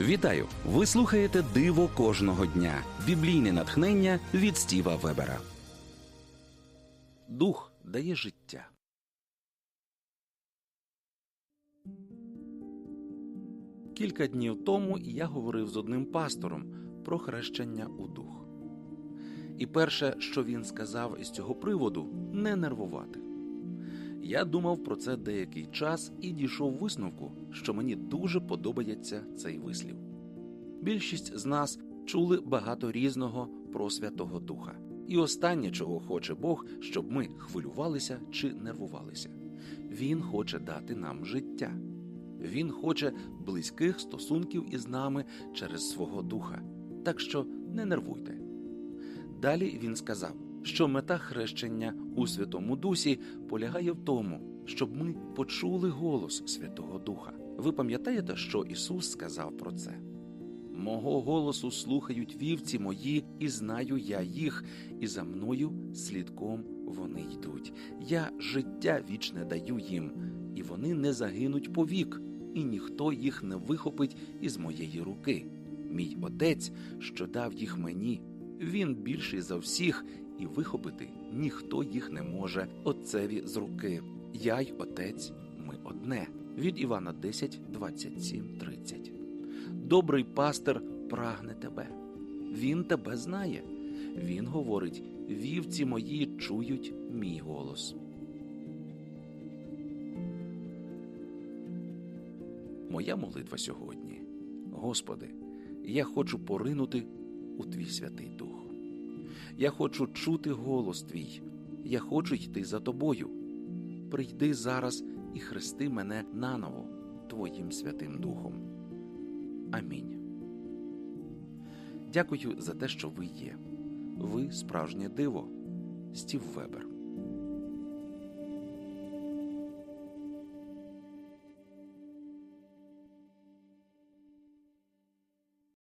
Вітаю! Ви слухаєте Диво кожного дня. Біблійне натхнення від Стіва Вебера. Дух дає життя. Кілька днів тому я говорив з одним пастором про хрещення у дух. І перше, що він сказав із цього приводу, не нервувати. Я думав про це деякий час і дійшов висновку, що мені дуже подобається цей вислів. Більшість з нас чули багато різного про Святого Духа. І останнє, чого хоче Бог, щоб ми хвилювалися чи нервувалися. Він хоче дати нам життя. Він хоче близьких стосунків із нами через свого духа. Так що не нервуйте. Далі він сказав, що мета хрещення у Святому Дусі полягає в тому, щоб ми почули голос Святого Духа. Ви пам'ятаєте, що Ісус сказав про це? Мого голосу слухають вівці мої, і знаю я їх, і за мною слідком вони йдуть. Я життя вічне даю їм, і вони не загинуть повік, і ніхто їх не вихопить із моєї руки. Мій отець, що дав їх мені, він більший за всіх, і вихопити ніхто їх не може отцеві з руки. Я й отець, ми одне. Від Івана 10, 27, 30. Добрий пастир прагне тебе. Він тебе знає. Він говорить: вівці мої чують мій голос. Моя молитва сьогодні. Господи, я хочу поринути у твій Святий Дух. Я хочу чути голос твій, я хочу йти за тобою. Прийди зараз і хрести мене наново Твоїм Святим Духом. Амінь. Дякую за те, що ви є. Ви справжнє диво. Стів Вебер.